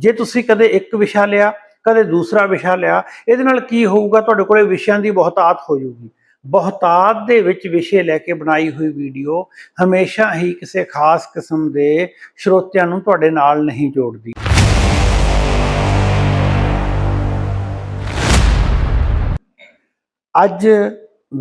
ਜੇ ਤੁਸੀਂ ਕਦੇ ਇੱਕ ਵਿਸ਼ਾ ਲਿਆ, ਕਦੇ ਦੂਸਰਾ ਵਿਸ਼ਾ ਲਿਆ, ਇਹਦੇ ਨਾਲ ਕੀ ਹੋਊਗਾ? ਤੁਹਾਡੇ ਕੋਲੇ ਵਿਸ਼ਿਆਂ ਦੀ ਬਹੁਤਾਤ ਹੋ ਜਾਊਗੀ। ਬਹੁਤਾਤ ਦੇ ਵਿੱਚ ਵਿਸ਼ੇ ਲੈ ਕੇ ਬਣਾਈ ਹੋਈ ਵੀਡੀਓ ਹਮੇਸ਼ਾ ਹੀ ਕਿਸੇ ਖਾਸ ਕਿਸਮ ਦੇ ਸਰੋਤਿਆਂ ਨੂੰ ਤੁਹਾਡੇ ਨਾਲ ਨਹੀਂ ਜੋੜਦੀ। ਅੱਜ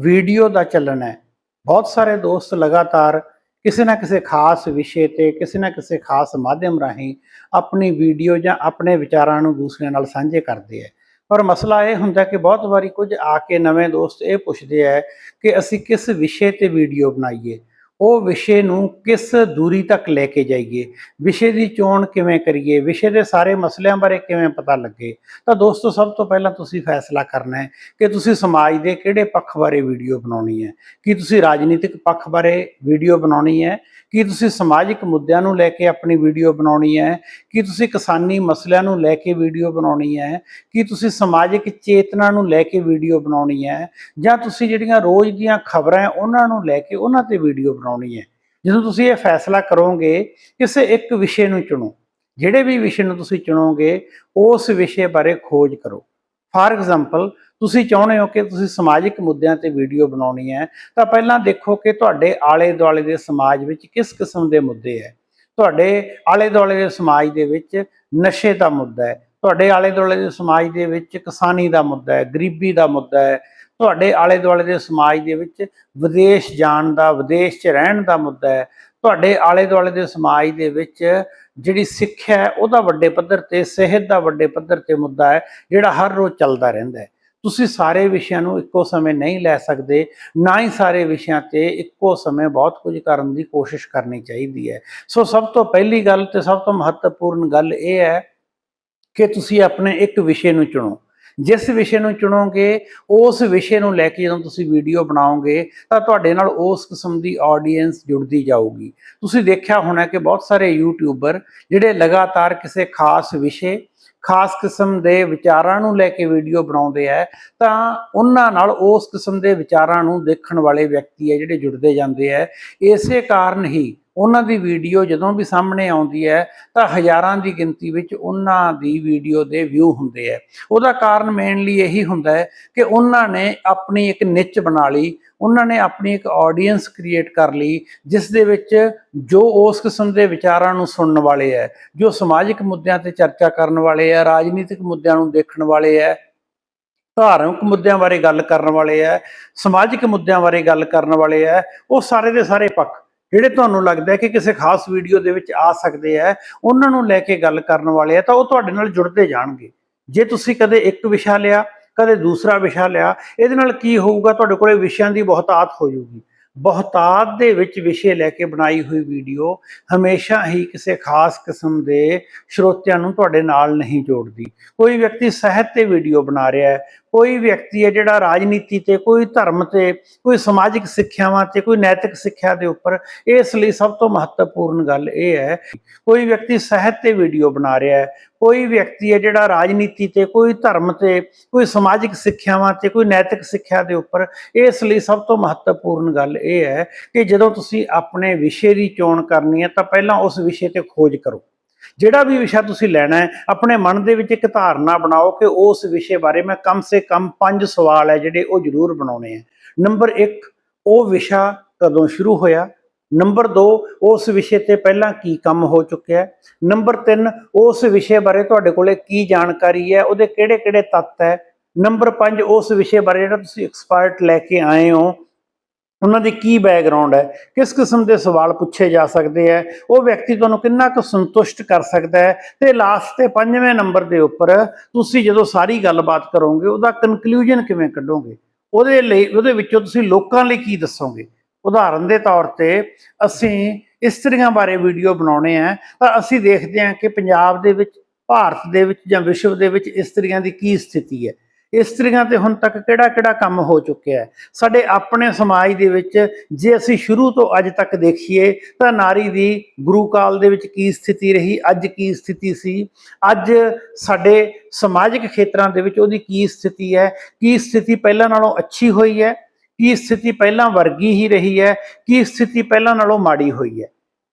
ਵੀਡੀਓ ਦਾ ਚੱਲਣ ਹੈ। ਬਹੁਤ ਸਾਰੇ ਦੋਸਤ ਲਗਾਤਾਰ ਕਿਸੇ ਨਾ ਕਿਸੇ ਖਾਸ ਵਿਸ਼ੇ ਤੇ, ਕਿਸੇ ਨਾ ਕਿਸੇ ਖਾਸ ਮਾਧਿਅਮ ਰਾਹੀਂ ਆਪਣੀ ਵੀਡੀਓ ਜਾਂ ਆਪਣੇ ਵਿਚਾਰਾਂ ਨੂੰ ਦੂਸਰਿਆਂ ਨਾਲ ਸਾਂਝੇ ਕਰਦੇ ਹੈ ਪਰ ਮਸਲਾ ਇਹ ਹੁੰਦਾ ਕਿ ਬਹੁਤ ਵਾਰੀ ਕੁਝ ਆ ਕੇ ਨਵੇਂ ਦੋਸਤ ਇਹ ਪੁੱਛਦੇ ਹੈ ਕਿ ਅਸੀਂ ਕਿਸ ਵਿਸ਼ੇ ਤੇ ਵੀਡੀਓ ਬਣਾਈਏ? ਉਹ ਵਿਸ਼ੇ ਨੂੰ ਕਿਸ ਦੂਰੀ ਤੱਕ ਲੈ ਕੇ ਜਾਈਏ? ਵਿਸ਼ੇ ਦੀ ਚੋਣ ਕਿਵੇਂ ਕਰੀਏ? ਵਿਸ਼ੇ ਦੇ ਸਾਰੇ ਮਸਲਿਆਂ ਬਾਰੇ ਕਿਵੇਂ ਪਤਾ ਲੱਗੇ? ਤਾਂ ਦੋਸਤੋ, ਸਭ ਤੋਂ ਪਹਿਲਾਂ ਤੁਸੀਂ ਫੈਸਲਾ ਕਰਨਾ ਹੈ ਕਿ ਤੁਸੀਂ ਸਮਾਜ ਦੇ ਕਿਹੜੇ ਪੱਖ ਬਾਰੇ ਵੀਡੀਓ ਬਣਾਉਣੀ ਹੈ? ਕੀ ਤੁਸੀਂ ਰਾਜਨੀਤਿਕ ਪੱਖ ਬਾਰੇ ਵੀਡੀਓ ਬਣਾਉਣੀ ਹੈ? ਕੀ ਤੁਸੀਂ ਸਮਾਜਿਕ ਮੁੱਦਿਆਂ ਨੂੰ ਲੈ ਕੇ ਆਪਣੀ ਵੀਡੀਓ ਬਣਾਉਣੀ ਹੈ? ਕੀ ਤੁਸੀਂ ਕਿਸਾਨੀ ਮਸਲਿਆਂ ਨੂੰ ਲੈ ਕੇ ਵੀਡੀਓ ਬਣਾਉਣੀ ਹੈ? ਕੀ ਤੁਸੀਂ ਸਮਾਜਿਕ ਚੇਤਨਾ ਨੂੰ ਲੈ ਕੇ ਵੀਡੀਓ ਬਣਾਉਣੀ ਹੈ? ਜਾਂ ਤੁਸੀਂ ਜਿਹੜੀਆਂ ਰੋਜ਼ ਦੀਆਂ ਖਬਰਾਂ ਉਹਨਾਂ ਨੂੰ ਲੈ ਕੇ ਉਹਨਾਂ ਤੇ ਵੀਡੀਓ ਬਣਾਉਣੀ ਹੈ। ਜਦੋਂ ਤੁਸੀਂ ਇਹ ਫੈਸਲਾ ਕਰੋਗੇ, ਕਿਸੇ ਇੱਕ ਵਿਸ਼ੇ ਨੂੰ ਚੁਣੋ। ਜਿਹੜੇ ਵੀ ਵਿਸ਼ੇ ਨੂੰ ਤੁਸੀਂ ਚੁਣੋਗੇ, ਉਸ ਵਿਸ਼ੇ ਬਾਰੇ ਖੋਜ ਕਰੋ। ਫਾਰ ਐਗਜ਼ਾਮਪਲ ਤੁਸੀਂ ਚਾਹੁੰਦੇ ਹੋ ਕਿ ਤੁਸੀਂ ਸਮਾਜਿਕ ਮੁੱਦਿਆਂ ਤੇ ਵੀਡੀਓ ਬਣਾਉਣੀ ਹੈ, ਤਾਂ ਪਹਿਲਾਂ ਦੇਖੋ ਕਿ ਤੁਹਾਡੇ ਆਲੇ ਦੁਆਲੇ ਦੇ ਸਮਾਜ ਵਿੱਚ ਕਿਸ ਕਿਸਮ ਦੇ ਮੁੱਦੇ ਹੈ। ਤੁਹਾਡੇ ਆਲੇ ਦੁਆਲੇ ਦੇ ਸਮਾਜ ਦੇ ਵਿੱਚ ਨਸ਼ੇ ਦਾ ਮੁੱਦਾ ਹੈ। ਤੁਹਾਡੇ ਆਲੇ ਦੁਆਲੇ ਦੇ ਸਮਾਜ ਦੇ ਵਿੱਚ ਕਿਸਾਨੀ ਦਾ ਮੁੱਦਾ ਹੈ, ਗਰੀਬੀ ਦਾ ਮੁੱਦਾ ਹੈ ਤੁਹਾਡੇ ਆਲੇ ਦੁਆਲੇ ਦੇ ਸਮਾਜ ਦੇ ਵਿੱਚ ਵਿਦੇਸ਼ ਜਾਣ ਦਾ, ਵਿਦੇਸ਼ 'ਚ ਰਹਿਣ ਦਾ ਮੁੱਦਾ ਹੈ। ਤੁਹਾਡੇ ਆਲੇ ਦੁਆਲੇ ਦੇ ਸਮਾਜ ਦੇ ਵਿੱਚ ਜਿਹੜੀ ਸਿੱਖਿਆ ਹੈ, ਉਹਦਾ ਵੱਡੇ ਪੱਧਰ ਤੇ, ਸਿਹਤ ਦਾ ਵੱਡੇ ਪੱਧਰ ਤੇ ਮੁੱਦਾ ਹੈ, ਜਿਹੜਾ ਹਰ ਰੋਜ਼ ਚੱਲਦਾ ਰਹਿੰਦਾ ਹੈ। ਤੁਸੀਂ ਸਾਰੇ ਵਿਸ਼ਿਆਂ ਨੂੰ ਇੱਕੋ ਸਮੇਂ ਨਹੀਂ ਲੈ ਸਕਦੇ, ਨਾ ਹੀ ਸਾਰੇ ਵਿਸ਼ਿਆਂ ਤੇ ਇੱਕੋ ਸਮੇਂ ਬਹੁਤ ਕੁਝ ਕਰਨ ਦੀ ਕੋਸ਼ਿਸ਼ ਕਰਨੀ ਚਾਹੀਦੀ ਹੈ। ਸੋ ਸਭ ਤੋਂ ਪਹਿਲੀ ਗੱਲ ਤੇ ਸਭ ਤੋਂ ਮਹੱਤਵਪੂਰਨ ਗੱਲ ਇਹ ਹੈ ਕਿ ਤੁਸੀਂ ਆਪਣੇ ਇੱਕ ਵਿਸ਼ੇ ਨੂੰ ਚੁਣੋ। ਜਿਸ ਵਿਸ਼ੇ ਨੂੰ ਚੁਣੋਗੇ, ਉਸ ਵਿਸ਼ੇ ਨੂੰ ਲੈ ਕੇ ਜਦੋਂ ਤੁਸੀਂ ਵੀਡੀਓ ਬਣਾਓਗੇ, ਤਾਂ ਤੁਹਾਡੇ ਨਾਲ ਉਸ ਕਿਸਮ ਦੀ ਆਡੀਅנס ਜੁੜਦੀ ਜਾਊਗੀ। ਤੁਸੀਂ ਦੇਖਿਆ ਹੋਣਾ ਕਿ ਬਹੁਤ ਸਾਰੇ ਯੂਟਿਊਬਰ ਜਿਹੜੇ ਲਗਾਤਾਰ ਕਿਸੇ ਖਾਸ ਵਿਸ਼ੇ ਖਾਸ ਕਿਸਮ ਦੇ ਵਿਚਾਰਾਂ ਨੂੰ ਲੈ ਕੇ ਵੀਡੀਓ ਬਣਾਉਂਦੇ ਆ, ਤਾਂ ਉਹਨਾਂ ਨਾਲ ਉਸ ਕਿਸਮ ਦੇ ਵਿਚਾਰਾਂ ਨੂੰ ਦੇਖਣ ਵਾਲੇ ਵਿਅਕਤੀ ਹੈ ਜਿਹੜੇ ਜੁੜਦੇ ਜਾਂਦੇ ਆ। ਇਸੇ ਕਾਰਨ ਹੀ ਉਹਨਾਂ ਦੀ ਵੀਡੀਓ ਜਦੋਂ ਵੀ ਸਾਹਮਣੇ ਆਉਂਦੀ ਹੈ ਤਾਂ ਹਜ਼ਾਰਾਂ ਦੀ ਗਿਣਤੀ ਵਿੱਚ ਉਹਨਾਂ ਦੀ ਵੀਡੀਓ ਦੇ ਵਿਊ ਹੁੰਦੇ ਆ। ਉਹਦਾ ਕਾਰਨ ਮੇਨਲੀ ਇਹੀ ਹੁੰਦਾ ਹੈ ਕਿ ਉਹਨਾਂ ਨੇ ਆਪਣੀ ਇੱਕ ਨਿਚ ਬਣਾ ਲਈ ਉਹਨਾਂ ਨੇ ਆਪਣੀ ਇੱਕ ਆਡੀਅנס ਕ੍ਰੀਏਟ ਕਰ ਲਈ, ਜਿਸ ਦੇ ਵਿੱਚ ਜੋ ਉਸ ਕਿਸਮ ਦੇ ਵਿਚਾਰਾਂ ਨੂੰ ਸੁਣਨ ਵਾਲੇ ਹੈ ਜੋ ਸਮਾਜਿਕ ਮੁੱਦਿਆਂ ਤੇ ਚਰਚਾ ਕਰਨ ਵਾਲੇ ਹੈ ਰਾਜਨੀਤਿਕ ਮੁੱਦਿਆਂ ਨੂੰ ਦੇਖਣ ਵਾਲੇ ਹੈ ਧਾਰਮਿਕ ਮੁੱਦਿਆਂ ਬਾਰੇ ਗੱਲ ਕਰਨ ਵਾਲੇ ਹੈ ਸਮਾਜਿਕ ਮੁੱਦਿਆਂ ਬਾਰੇ ਗੱਲ ਕਰਨ ਵਾਲੇ ਹੈ ਉਹ ਸਾਰੇ ਦੇ ਸਾਰੇ ਪੱਖ। ਜਿਹੜੇ ਤੁਹਾਨੂੰ ਲੱਗਦਾ ਹੈ ਕਿ ਕਿਸੇ ਖਾਸ ਵੀਡੀਓ ਦੇ ਵਿੱਚ ਆ ਸਕਦੇ ਆ ਉਹਨਾਂ ਨੂੰ ਲੈ ਕੇ ਗੱਲ ਕਰਨ ਵਾਲੇ ਆ ਤਾਂ ਉਹ ਤੁਹਾਡੇ ਨਾਲ ਜੁੜਦੇ ਜਾਣਗੇ। ਜੇ ਤੁਸੀਂ ਕਦੇ ਇੱਕ ਵਿਸ਼ਾ ਲਿਆ ਕਦੇ ਦੂਸਰਾ ਵਿਸ਼ਾ ਲਿਆ, ਇਹਦੇ ਨਾਲ ਕੀ ਹੋਊਗਾ? ਤੁਹਾਡੇ ਕੋਲੇ ਵਿਸ਼ਿਆਂ ਦੀ ਬਹੁਤਾਤ ਹੋ ਜਾਊਗੀ। ਬਹੁਤਾਤ ਦੇ ਵਿੱਚ ਵਿਸ਼ੇ ਲੈ ਕੇ ਬਣਾਈ ਹੋਈ ਵੀਡੀਓ ਹਮੇਸ਼ਾ ਹੀ ਕਿਸੇ ਖਾਸ ਕਿਸਮ ਦੇ ਸਰੋਤਿਆਂ ਨੂੰ ਤੁਹਾਡੇ ਨਾਲ ਨਹੀਂ ਜੋੜਦੀ। ਕੋਈ ਵਿਅਕਤੀ ਸਾਹਿਤ ਤੇ ਵੀਡੀਓ ਬਣਾ ਰਿਹਾ ਹੈ ਕੋਈ ਵਿਅਕਤੀ ਹੈ ਜਿਹੜਾ ਰਾਜਨੀਤੀ ਤੇ, ਕੋਈ ਧਰਮ ਤੇ, ਕੋਈ ਸਮਾਜਿਕ ਸਿੱਖਿਆਵਾਂ ਤੇ, ਕੋਈ ਨੈਤਿਕ ਸਿੱਖਿਆ ਦੇ ਉੱਪਰ ਇਸ ਲਈ ਸਭ ਤੋਂ ਮਹੱਤਵਪੂਰਨ ਗੱਲ ਇਹ ਹੈ ਕੋਈ ਵਿਅਕਤੀ ਸਾਹਿਤ ਤੇ ਵੀਡੀਓ ਬਣਾ ਰਿਹਾ ਹੈ, ਕੋਈ ਵਿਅਕਤੀ ਹੈ ਜਿਹੜਾ ਰਾਜਨੀਤੀ ਤੇ, ਕੋਈ ਧਰਮ ਤੇ, ਕੋਈ ਸਮਾਜਿਕ ਸਿੱਖਿਆਵਾਂ ਤੇ, ਕੋਈ ਨੈਤਿਕ ਸਿੱਖਿਆ ਦੇ ਉੱਪਰ ਇਸ ਲਈ ਸਭ ਤੋਂ ਮਹੱਤਵਪੂਰਨ ਗੱਲ ਇਹ ਹੈ ਕਿ ਜਦੋਂ ਤੁਸੀਂ ਆਪਣੇ ਵਿਸ਼ੇ ਦੀ ਚੋਣ ਕਰਨੀ ਹੈ ਤਾਂ ਪਹਿਲਾਂ ਉਸ ਵਿਸ਼ੇ ਤੇ ਖੋਜ ਕਰੋ। ਜਿਹੜਾ ਵੀ ਵਿਸ਼ਾ ਤੁਸੀਂ ਲੈਣਾ ਹੈ, ਆਪਣੇ ਮਨ ਦੇ ਵਿੱਚ ਇੱਕ ਧਾਰਨਾ ਬਣਾਓ ਕਿ ਉਸ ਵਿਸ਼ੇ ਬਾਰੇ ਮੈਂ ਕਮ ਸੇ ਕਮ ਪੰਜ ਸਵਾਲ ਹੈ ਜਿਹੜੇ ਉਹ ਜ਼ਰੂਰ ਬਣਾਉਣੇ ਆ ਨੰਬਰ 1 ਉਹ ਵਿਸ਼ਾ ਕਦੋਂ ਸ਼ੁਰੂ ਹੋਇਆ? ਨੰਬਰ 2 ਉਸ ਵਿਸ਼ੇ ਤੇ ਪਹਿਲਾਂ ਕੀ ਕੰਮ ਹੋ ਚੁੱਕਿਆ? ਹੈ ਨੰਬਰ 3 ਉਸ ਵਿਸ਼ੇ ਬਾਰੇ ਤੁਹਾਡੇ ਕੋਲੇ ਕੀ ਜਾਣਕਾਰੀ ਹੈ? ਉਹਦੇ ਕਿਹੜੇ-ਕਿਹੜੇ ਤੱਤ ਹੈ? ਨੰਬਰ 5 ਉਸ ਵਿਸ਼ੇ ਬਾਰੇ ਜਿਹੜਾ ਤੁਸੀਂ ਐਕਸਪਰਟ ਲੈ ਕੇ ਆਏ ਹੋ ਉਹਨਾਂ ਦੀ ਕੀ ਬੈਕਗ੍ਰਾਉਂਡ ਹੈ, ਕਿਸ ਕਿਸਮ ਦੇ ਸਵਾਲ ਪੁੱਛੇ ਜਾ ਸਕਦੇ ਹੈ, ਉਹ ਵਿਅਕਤੀ ਤੁਹਾਨੂੰ ਕਿੰਨਾ ਕੁ ਸੰਤੁਸ਼ਟ ਕਰ ਸਕਦਾ ਹੈ ਤੇ ਲਾਸਟ ਤੇ ਪੰਜਵੇਂ ਨੰਬਰ ਦੇ ਉੱਪਰ ਤੁਸੀਂ ਜਦੋਂ ਸਾਰੀ ਗੱਲਬਾਤ ਕਰੋਗੇ, ਉਹਦਾ ਕਨਕਲੂਜਨ ਕਿਵੇਂ ਕੱਢੋਗੇ? ਉਹਦੇ ਲਈ, ਉਹਦੇ ਵਿੱਚੋਂ ਤੁਸੀਂ ਲੋਕਾਂ ਲਈ ਕੀ ਦੱਸੋਗੇ? ਉਦਾਹਰਨ ਦੇ ਤੌਰ ਤੇ ਅਸੀਂ ਇਸਤਰੀਆਂ ਬਾਰੇ ਵੀਡੀਓ ਬਣਾਉਣੇ ਆ ਤਾਂ ਅਸੀਂ ਦੇਖਦੇ ਹਾਂ ਕਿ ਪੰਜਾਬ ਦੇ ਵਿੱਚ, ਭਾਰਤ ਦੇ ਵਿੱਚ ਜਾਂ ਵਿਸ਼ਵ ਦੇ ਵਿੱਚ ਇਸਤਰੀਆਂ ਦੀ ਕੀ ਸਥਿਤੀ ਹੈ। ਇਸਤਰੀਆਂ ਤੇ ਹੁਣ ਤੱਕ ਕਿਹੜਾ ਕਿਹੜਾ ਕੰਮ ਹੋ ਚੁੱਕਿਆ ਹੈ? ਸਾਡੇ ਆਪਣੇ ਸਮਾਜ ਦੇ ਵਿੱਚ ਜੇ ਅਸੀਂ ਸ਼ੁਰੂ ਤੋਂ ਅੱਜ ਤੱਕ ਦੇਖੀਏ ਤਾਂ ਨਾਰੀ ਦੀ ਗੁਰੂ ਕਾਲ ਦੇ ਵਿੱਚ ਕੀ ਸਥਿਤੀ ਰਹੀ? ਅੱਜ ਕੀ ਸਥਿਤੀ ਸੀ? ਅੱਜ ਸਾਡੇ ਸਮਾਜਿਕ ਖੇਤਰਾਂ ਦੇ ਵਿੱਚ ਉਹਦੀ ਕੀ ਸਥਿਤੀ ਹੈ? ਕੀ ਸਥਿਤੀ ਪਹਿਲਾਂ ਨਾਲੋਂ ਅੱਛੀ ਹੋਈ ਹੈ? ਕੀ ਸਥਿਤੀ ਪਹਿਲਾਂ ਵਰਗੀ ਹੀ ਰਹੀ ਹੈ? ਕੀ ਸਥਿਤੀ ਪਹਿਲਾਂ ਨਾਲੋਂ ਮਾੜੀ ਹੋਈ ਹੈ?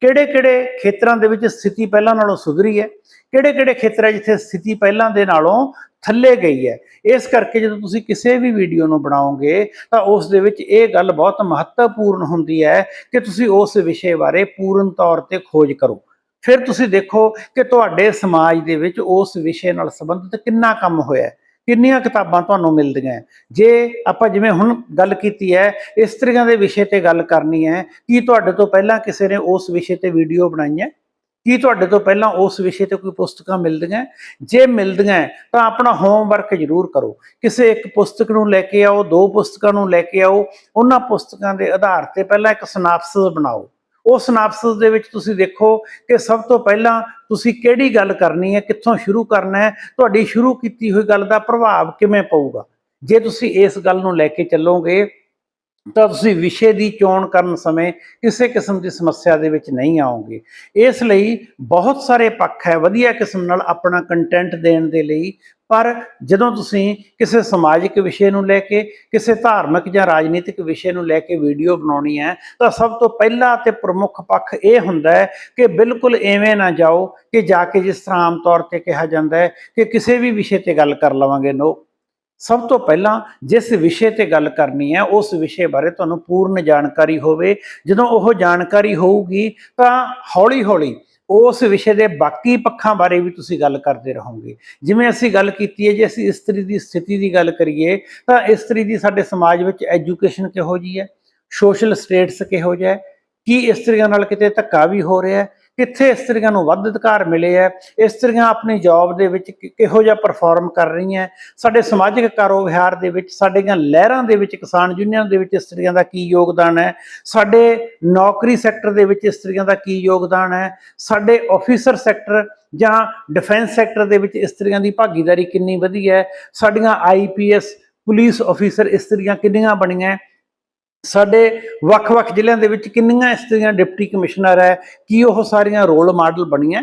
ਕਿਹੜੇ-ਕਿਹੜੇ ਖੇਤਰਾਂ ਦੇ ਵਿੱਚ ਸਥਿਤੀ ਪਹਿਲਾਂ ਨਾਲੋਂ ਸੁਧਰੀ ਹੈ? ਕਿਹੜੇ-ਕਿਹੜੇ ਖੇਤਰ ਹੈ ਜਿੱਥੇ ਸਥਿਤੀ ਪਹਿਲਾਂ ਦੇ ਨਾਲੋਂ ਥੱਲੇ ਗਈ ਹੈ? ਇਸ ਕਰਕੇ ਜਦੋਂ ਤੁਸੀਂ ਕਿਸੇ ਵੀ ਵੀਡੀਓ ਨੂੰ ਬਣਾਓਗੇ, ਤਾਂ ਉਸ ਦੇ ਵਿੱਚ ਇਹ ਗੱਲ ਬਹੁਤ ਮਹੱਤਵਪੂਰਨ ਹੁੰਦੀ ਹੈ ਕਿ ਤੁਸੀਂ ਉਸ ਵਿਸ਼ੇ ਬਾਰੇ ਪੂਰਨ ਤੌਰ ਤੇ ਖੋਜ ਕਰੋ। ਫਿਰ ਤੁਸੀਂ ਦੇਖੋ ਕਿ ਤੁਹਾਡੇ ਸਮਾਜ ਦੇ ਵਿੱਚ ਉਸ ਵਿਸ਼ੇ ਨਾਲ ਸੰਬੰਧਿਤ ਕਿੰਨਾ ਕੰਮ ਹੋਇਆ ਹੈ। ਕਿੰਨੀਆਂ ਕਿਤਾਬਾਂ ਤੁਹਾਨੂੰ ਮਿਲਦੀਆਂ ਜੇ ਆਪਾਂ ਜਿਵੇਂ ਹੁਣ ਗੱਲ ਕੀਤੀ ਹੈ, ਇਸਤਰੀਆਂ ਦੇ ਵਿਸ਼ੇ ਤੇ ਗੱਲ ਕਰਨੀ ਹੈ, ਕੀ ਤੁਹਾਡੇ ਤੋਂ ਪਹਿਲਾਂ ਕਿਸੇ ਨੇ ਉਸ ਵਿਸ਼ੇ ਤੇ ਵੀਡੀਓ ਬਣਾਈ ਹੈ? ਕੀ ਤੁਹਾਡੇ ਤੋਂ ਪਹਿਲਾਂ ਉਸ ਵਿਸ਼ੇ ਤੇ ਕੋਈ ਪੁਸਤਕਾਂ ਮਿਲਦੀਆਂ ਜੇ ਮਿਲਦੀਆਂ ਤਾਂ ਆਪਣਾ ਹੋਮਵਰਕ ਜ਼ਰੂਰ ਕਰੋ। ਕਿਸੇ ਇੱਕ ਪੁਸਤਕ ਨੂੰ ਲੈ ਕੇ ਆਓ, ਦੋ ਪੁਸਤਕਾਂ ਨੂੰ ਲੈ ਕੇ ਆਓ, ਉਹਨਾਂ ਪੁਸਤਕਾਂ ਦੇ ਆਧਾਰ ਤੇ ਪਹਿਲਾਂ ਇੱਕ ਸਿਨਾਪਸਿਸ ਬਣਾਓ। ਉਸ ਸਿਨਾਪਸਿਸ ਦੇ ਵਿੱਚ ਤੁਸੀਂ ਦੇਖੋ ਕਿ ਸਭ ਤੋਂ ਪਹਿਲਾਂ ਤੁਸੀਂ ਕਿਹੜੀ ਗੱਲ ਕਰਨੀ ਹੈ, ਕਿੱਥੋਂ ਸ਼ੁਰੂ ਕਰਨਾ ਹੈ, ਤੁਹਾਡੀ ਸ਼ੁਰੂ ਕੀਤੀ ਹੋਈ ਗੱਲ ਦਾ ਪ੍ਰਭਾਵ ਕਿਵੇਂ ਪਊਗਾ? ਜੇ ਤੁਸੀਂ ਇਸ ਗੱਲ ਨੂੰ ਲੈ ਕੇ ਚੱਲੋਗੇ ਤਾਂ ਤੁਸੀਂ ਵਿਸ਼ੇ ਦੀ ਚੋਣ ਕਰਨ ਸਮੇਂ ਕਿਸੇ ਕਿਸਮ ਦੀ ਸਮੱਸਿਆ ਦੇ ਵਿੱਚ ਨਹੀਂ ਆਓਗੇ। ਇਸ ਲਈ ਬਹੁਤ ਸਾਰੇ ਪੱਖ ਹੈ ਵਧੀਆ ਕਿਸਮ ਨਾਲ ਆਪਣਾ ਕੰਟੈਂਟ ਦੇਣ ਦੇ ਲਈ, ਪਰ ਜਦੋਂ ਤੁਸੀਂ ਕਿਸੇ ਸਮਾਜਿਕ ਵਿਸ਼ੇ ਨੂੰ ਲੈ ਕੇ, ਕਿਸੇ ਧਾਰਮਿਕ ਜਾਂ ਰਾਜਨੀਤਿਕ ਵਿਸ਼ੇ ਨੂੰ ਲੈ ਕੇ ਵੀਡੀਓ ਬਣਾਉਣੀ ਹੈ, ਤਾਂ ਸਭ ਤੋਂ ਪਹਿਲਾ ਤੇ ਪ੍ਰਮੁੱਖ ਪੱਖ ਇਹ ਹੁੰਦਾ ਹੈ ਕਿ ਬਿਲਕੁਲ ਐਵੇਂ ਨਾ ਜਾਓ ਕਿ ਜਾ ਕੇ ਜਿਸ ਤਰ੍ਹਾਂ ਆਮ ਤੌਰ ਤੇ ਕਿਹਾ ਜਾਂਦਾ ਹੈ ਕਿ ਕਿਸੇ ਵੀ ਵਿਸ਼ੇ ਤੇ ਗੱਲ ਕਰ ਲਵਾਂਗੇ ਨੋ ਸਭ ਤੋਂ ਪਹਿਲਾਂ ਜਿਸ ਵਿਸ਼ੇ ਤੇ ਗੱਲ ਕਰਨੀ ਹੈ, ਉਸ ਵਿਸ਼ੇ ਬਾਰੇ ਤੁਹਾਨੂੰ ਪੂਰਨ ਜਾਣਕਾਰੀ ਹੋਵੇ। ਜਦੋਂ ਉਹ ਜਾਣਕਾਰੀ ਹੋਊਗੀ, ਤਾਂ ਹੌਲੀ-ਹੌਲੀ ਉਸ ਵਿਸ਼ੇ ਦੇ ਬਾਕੀ ਪੱਖਾਂ ਬਾਰੇ ਵੀ ਤੁਸੀਂ ਗੱਲ ਕਰਦੇ ਰਹੋਗੇ। ਜਿਵੇਂ ਅਸੀਂ ਗੱਲ ਕੀਤੀ ਹੈ, ਜੇ ਅਸੀਂ ਇਸਤਰੀ ਦੀ ਸਥਿਤੀ ਦੀ ਗੱਲ ਕਰੀਏ, ਤਾਂ ਇਸਤਰੀ ਦੀ ਸਾਡੇ ਸਮਾਜ ਵਿੱਚ ਐਜੂਕੇਸ਼ਨ ਕਿਹੋ ਜੀ ਹੈ? ਸੋਸ਼ਲ ਸਟੇਟਸ ਕਿਹੋ ਜਿਹਾ ਹੈ? ਕੀ ਇਸਤਰੀਆਂ ਨਾਲ ਕਿਤੇ ਧੱਕਾ ਵੀ ਹੋ ਰਿਹਾ ਹੈ? ਕਿੱਥੇ ਇਸਤਰੀਆਂ ਨੂੰ ਵੱਧ ਅਧਿਕਾਰ ਮਿਲੇ ਹੈ ਇਸਤਰੀਆਂ ਆਪਣੀ ਜੌਬ ਦੇ ਵਿੱਚ ਕਿਹੋ ਜਿਹਾ ਪਰਫਾਰਮ ਕਰ ਰਹੀਆਂ ਸਾਡੇ ਸਮਾਜਿਕ ਕਾਰੋਬਾਰ ਦੇ ਵਿੱਚ, ਸਾਡੀਆਂ ਲਹਿਰਾਂ ਦੇ ਵਿੱਚ ਕਿਸਾਨ ਯੂਨੀਅਨ ਦੇ ਵਿੱਚ ਇਸਤਰੀਆਂ ਦਾ ਕੀ ਯੋਗਦਾਨ ਹੈ, ਸਾਡੇ ਨੌਕਰੀ ਸੈਕਟਰ ਦੇ ਵਿੱਚ ਇਸਤਰੀਆਂ ਦਾ ਕੀ ਯੋਗਦਾਨ ਹੈ, ਸਾਡੇ ਆਫੀਸਰ ਸੈਕਟਰ ਜਾਂ ਡਿਫੈਂਸ ਸੈਕਟਰ ਦੇ ਵਿੱਚ ਇਸਤਰੀਆਂ ਦੀ ਭਾਗੀਦਾਰੀ ਕਿੰਨੀ ਵਧੀ ਹੈ, ਸਾਡੀਆਂ ਆਈਪੀਐਸ ਪੁਲਿਸ ਆਫੀਸਰ ਇਸਤਰੀਆਂ ਕਿੰਨੀਆਂ ਬਣੀਆਂ ਸਾਡੇ ਵੱਖ-ਵੱਖ ਜ਼ਿਲ੍ਹਿਆਂ ਦੇ ਵਿੱਚ ਕਿੰਨੀਆਂ ਇਸਤਰੀਆਂ ਡਿਪਟੀ ਕਮਿਸ਼ਨਰ ਹੈ, ਕੀ ਉਹ ਸਾਰੀਆਂ ਰੋਲ ਮਾਡਲ ਬਣੀਆਂ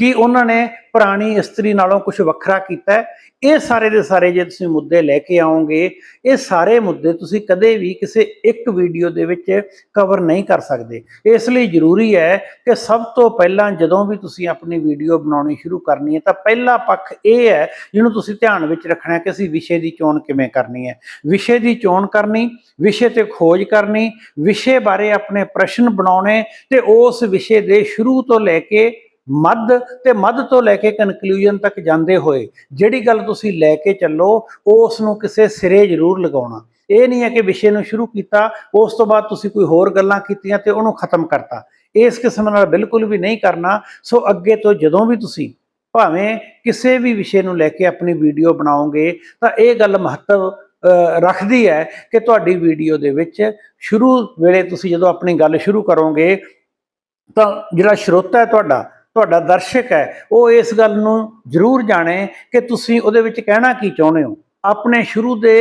ਕਿ ਉਹਨਾਂ ਨੇ ਪੁਰਾਣੀ ਇਸਤਰੀ ਨਾਲੋਂ ਕੁਝ ਵੱਖਰਾ ਕੀਤਾ ਹੈ। ਇਹ ਸਾਰੇ ਦੇ ਸਾਰੇ ਜੇ ਤੁਸੀਂ ਮੁੱਦੇ ਲੈ ਕੇ ਆਓਗੇ, ਇਹ ਸਾਰੇ ਮੁੱਦੇ ਤੁਸੀਂ ਕਦੇ ਵੀ ਕਿਸੇ ਇੱਕ ਵੀਡੀਓ ਦੇ ਵਿੱਚ ਕਵਰ ਨਹੀਂ ਕਰ ਸਕਦੇ। ਇਸ ਲਈ ਜ਼ਰੂਰੀ ਹੈ ਕਿ ਸਭ ਤੋਂ ਪਹਿਲਾਂ ਜਦੋਂ ਵੀ ਤੁਸੀਂ ਆਪਣੀ ਵੀਡੀਓ ਬਣਾਉਣੀ ਸ਼ੁਰੂ ਕਰਨੀ ਹੈ, ਤਾਂ ਪਹਿਲਾ ਪੱਖ ਇਹ ਹੈ ਜਿਹਨੂੰ ਤੁਸੀਂ ਧਿਆਨ ਵਿੱਚ ਰੱਖਣਾ ਹੈ ਕਿ ਅਸੀਂ ਵਿਸ਼ੇ ਦੀ ਚੋਣ ਕਿਵੇਂ ਕਰਨੀ ਹੈ। ਵਿਸ਼ੇ ਦੀ ਚੋਣ ਕਰਨੀ, ਵਿਸ਼ੇ ਤੇ ਖੋਜ ਕਰਨੀ, ਵਿਸ਼ੇ ਬਾਰੇ ਆਪਣੇ ਪ੍ਰਸ਼ਨ ਬਣਾਉਣੇ ਤੇ ਉਸ ਵਿਸ਼ੇ ਦੇ ਸ਼ੁਰੂ ਤੋਂ ਲੈ ਕੇ ਮੱਧ ਤੇ ਮੱਧ ਤੋਂ ਲੈ ਕੇ ਕਨਕਲੂਜਨ ਤੱਕ ਜਾਂਦੇ ਹੋਏ, ਜਿਹੜੀ ਗੱਲ ਤੁਸੀਂ ਲੈ ਕੇ ਚੱਲੋ ਉਸ ਨੂੰ ਕਿਸੇ ਸਿਰੇ ਜ਼ਰੂਰ ਲਗਾਉਣਾ। ਇਹ ਨਹੀਂ ਹੈ ਕਿ ਵਿਸ਼ੇ ਨੂੰ ਸ਼ੁਰੂ ਕੀਤਾ, ਉਸ ਤੋਂ ਬਾਅਦ ਤੁਸੀਂ ਕੋਈ ਹੋਰ ਗੱਲਾਂ ਕੀਤੀਆਂ ਤੇ ਉਹਨੂੰ ਖਤਮ ਕਰਤਾ। ਇਸ ਕਿਸਮ ਨਾਲ ਬਿਲਕੁਲ ਵੀ ਨਹੀਂ ਕਰਨਾ। ਸੋ ਅੱਗੇ ਤੋਂ ਜਦੋਂ ਵੀ ਤੁਸੀਂ ਭਾਵੇਂ ਕਿਸੇ ਵੀ ਵਿਸ਼ੇ ਨੂੰ ਲੈ ਕੇ ਆਪਣੀ ਵੀਡੀਓ ਬਣਾਓਗੇ, ਤਾਂ ਇਹ ਗੱਲ ਮਹੱਤਵ ਰੱਖਦੀ ਹੈ ਕਿ ਤੁਹਾਡੀ ਵੀਡੀਓ ਦੇ ਵਿੱਚ ਸ਼ੁਰੂ ਵੇਲੇ ਤੁਸੀਂ ਜਦੋਂ ਆਪਣੀ ਗੱਲ ਸ਼ੁਰੂ ਕਰੋਗੇ, ਤਾਂ ਜਿਹੜਾ ਸਰੋਤਾ ਹੈ ਤੁਹਾਡਾ ਤੁਹਾਡਾ ਦਰਸ਼ਕ ਹੈ, ਉਹ ਇਸ ਗੱਲ ਨੂੰ ਜ਼ਰੂਰ ਜਾਣੇ ਕਿ ਤੁਸੀਂ ਉਹਦੇ ਵਿੱਚ ਕਹਿਣਾ ਕੀ ਚਾਹੁੰਦੇ ਹੋ। ਆਪਣੇ ਸ਼ੁਰੂ ਦੇ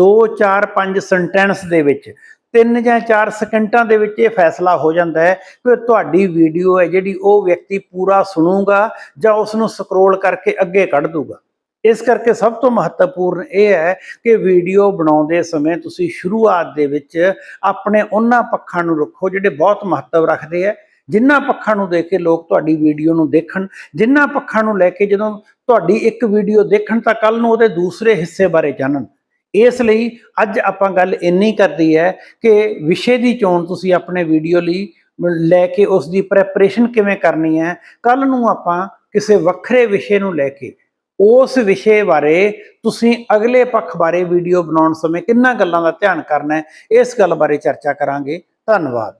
2 4 5 ਸੈਂਟੈਂਸ ਦੇ ਵਿੱਚ, ਤਿੰਨ ਜਾਂ 4 ਸਕਿੰਟਾਂ ਦੇ ਵਿੱਚ ਇਹ ਫੈਸਲਾ ਹੋ ਜਾਂਦਾ ਹੈ ਕਿ ਤੁਹਾਡੀ ਵੀਡੀਓ ਹੈ ਜਿਹੜੀ ਉਹ ਵਿਅਕਤੀ ਪੂਰਾ ਸੁਣੂਗਾ ਜਾਂ ਉਸ ਨੂੰ ਸਕਰੋਲ ਕਰਕੇ ਅੱਗੇ ਕੱਢ ਦੂਗਾ ਇਸ ਕਰਕੇ ਸਭ ਤੋਂ ਮਹੱਤਵਪੂਰਨ ਇਹ ਹੈ ਕਿ ਵੀਡੀਓ ਬਣਾਉਂਦੇ ਸਮੇਂ ਤੁਸੀਂ ਸ਼ੁਰੂਆਤ ਦੇ ਵਿੱਚ ਆਪਣੇ ਉਹਨਾਂ ਪੱਖਾਂ ਨੂੰ ਰੱਖੋ ਜਿਹੜੇ ਬਹੁਤ ਮਹੱਤਵ ਰੱਖਦੇ ਆ ਜਿਨ੍ਹਾਂ ਪੱਖਾਂ ਨੂੰ ਦੇਖ ਕੇ ਲੋਕ ਤੁਹਾਡੀ ਵੀਡੀਓ ਨੂੰ ਦੇਖਣ ਜਿਨ੍ਹਾਂ ਪੱਖਾਂ ਨੂੰ ਲੈ ਕੇ ਜਦੋਂ ਤੁਹਾਡੀ ਇੱਕ ਵੀਡੀਓ ਦੇਖਣ ਤਾਂ ਕੱਲ ਨੂੰ ਉਹਦੇ ਦੂਸਰੇ ਹਿੱਸੇ ਬਾਰੇ ਜਾਣਨ। ਇਸ ਲਈ ਅੱਜ ਆਪਾਂ ਗੱਲ ਇੰਨੀ ਕਰਦੀ ਹੈ ਕਿ ਵਿਸ਼ੇ ਦੀ ਚੋਣ ਤੁਸੀਂ ਆਪਣੇ ਵੀਡੀਓ ਲਈ ਲੈ ਕੇ ਉਸ ਦੀ ਪ੍ਰੈਪਰੇਸ਼ਨ ਕਿਵੇਂ ਕਰਨੀ ਹੈ ਕੱਲ ਨੂੰ ਆਪਾਂ ਕਿਸੇ ਵੱਖਰੇ ਵਿਸ਼ੇ ਨੂੰ ਲੈ ਕੇ, ਉਸ ਵਿਸ਼ੇ ਬਾਰੇ ਤੁਸੀਂ ਅਗਲੇ ਪੱਖ ਬਾਰੇ ਵੀਡੀਓ ਬਣਾਉਣ ਸਮੇਂ ਕਿੰਨਾ ਗੱਲਾਂ ਦਾ ਧਿਆਨ ਕਰਨਾ ਹੈ, ਇਸ ਗੱਲ ਬਾਰੇ ਚਰਚਾ ਕਰਾਂਗੇ। ਧੰਨਵਾਦ।